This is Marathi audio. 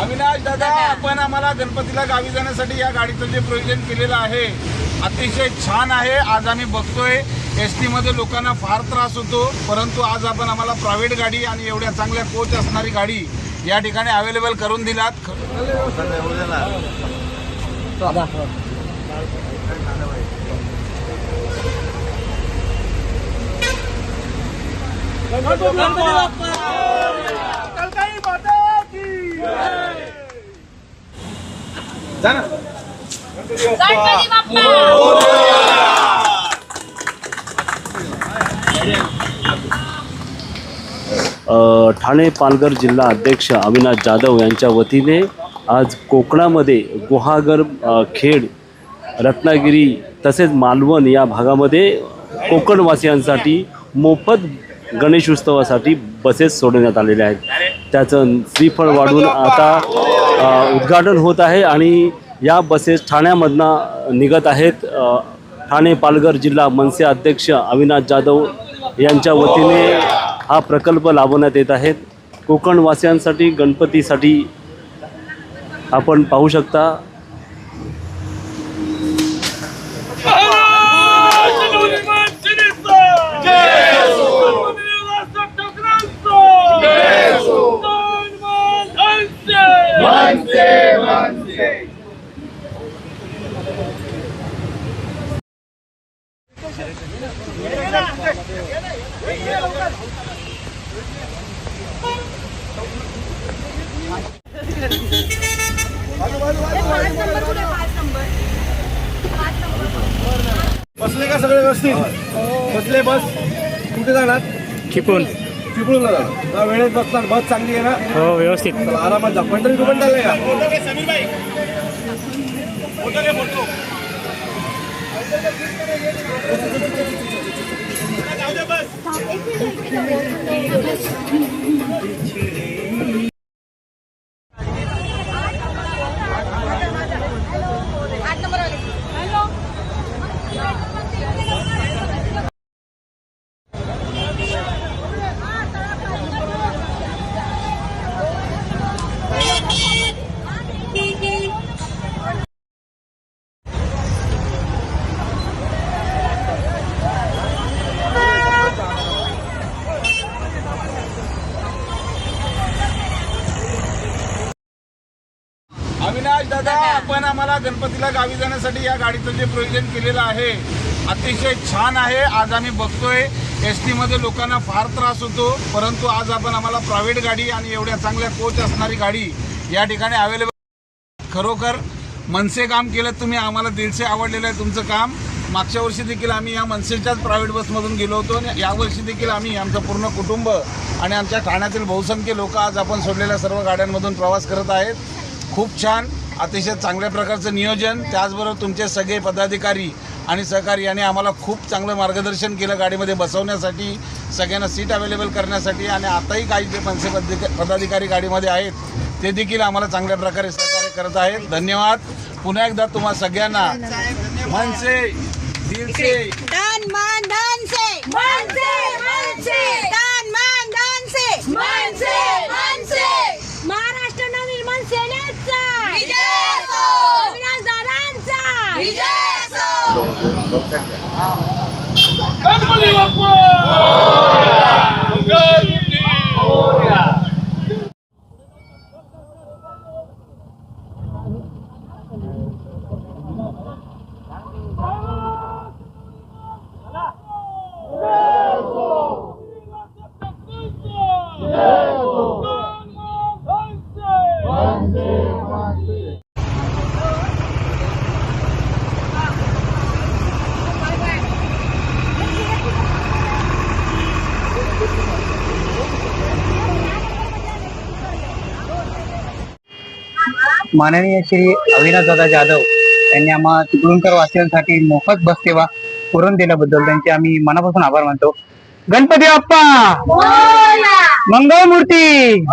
अविनाश दादा आपण आम्हाला गणपतीला गावी जाण्यासाठी या गाडीचं जे प्रयोजन केलेलं आहे अतिशय छान आहे. आज आम्ही बघतोय एस टी मध्ये लोकांना फार त्रास होतो परंतु आज आपण आम्हाला प्रायव्हेट गाडी आणि एवढ्या चांगल्या कोच असणारी गाडी या ठिकाणी अवेलेबल करून दिलात. जा ना. अ, ठाणे पालघर जिल्हा अध्यक्ष अविनाश जाधव यांच्या वतीने आज कोकणामध्ये गुहागर अ, खेड रत्नागिरी तसेच मालवण या भागामध्ये कोकणवासियांसाठी मोफत गणेश उत्सवासाठी बसेस सोडण्यात आलेल्या आहेत. त्याचं श्रीफळ वाढून आता उद्घाटन होत आहे आणि या बसेस ठाण्यामधनं निघत आहेत. ठाणे पालघर जिल्हा मनसे अध्यक्ष अविनाश जाधव यांच्या वतीने हा प्रकल्प लावण्यात येत आहेत कोकणवासियांसाठी गणपतीसाठी आपण पाहू शकता. बसले का सगळे व्यवस्थित? बसले बस. कुठे जाणार? चिपळूण. चिपळून जाणार. वेळेत बसणार बस चांगली आहे ना? हो व्यवस्थित. चला, आरामात जा. पंढरी कुठं चाललंय का? अविनाश दादा आपण आम्हाला गणपतीला गावी जाण्यासाठी या गाडीचं जे प्रयोजन केलेलं आहे अतिशय छान आहे. आज आम्ही बघतोय एस टी मध्ये लोकांना फार त्रास होतो परंतु आज आपण आम्हाला प्रायव्हेट गाडी आणि एवढ्या चांगल्या कोच असणारी गाडी या ठिकाणी अवेलेबल खरोखर मनसे काम केलं तुम्ही आम्हाला दिलसे आवडलेलं आहे तुमचं काम. मागच्या वर्षी देखील आम्ही या मनसेच्याच प्रायव्हेट बसमधून गेलो होतो आणि यावर्षी देखील आम्ही आमचं पूर्ण कुटुंब आणि आमच्या ठाण्यातील बहुसंख्य लोक आज आपण सोडलेल्या सर्व गाड्यांमधून प्रवास करत आहेत. खूप छान. अतिशय चांगल्या प्रकारचं नियोजन त्याचबरोबर तुमचे सगळे पदाधिकारी आणि सहकारी यांनी आम्हाला खूप चांगलं मार्गदर्शन केलं गाडीमध्ये बसवण्यासाठी सगळ्यांना सीट अवेलेबल करण्यासाठी आणि आताही काही जे मनसे पदाधिक- पदाधिकारी गाडीमध्ये आहेत ते देखील आम्हाला चांगल्या प्रकारे सहकार्य करत आहेत. धन्यवाद. पुन्हा एकदा तुम्हा सगळ्यांना. मनसे दिलसे. Everybody up, bro! माननीय श्री अविनाशदादा जाधव यांनी आम्हा चिपळूणकर वासियांसाठी मोफत बस सेवा करून दिल्याबद्दल त्यांचे आम्ही मनापासून आभार मानतो. गणपती बाप्पा! मंगळमूर्ती!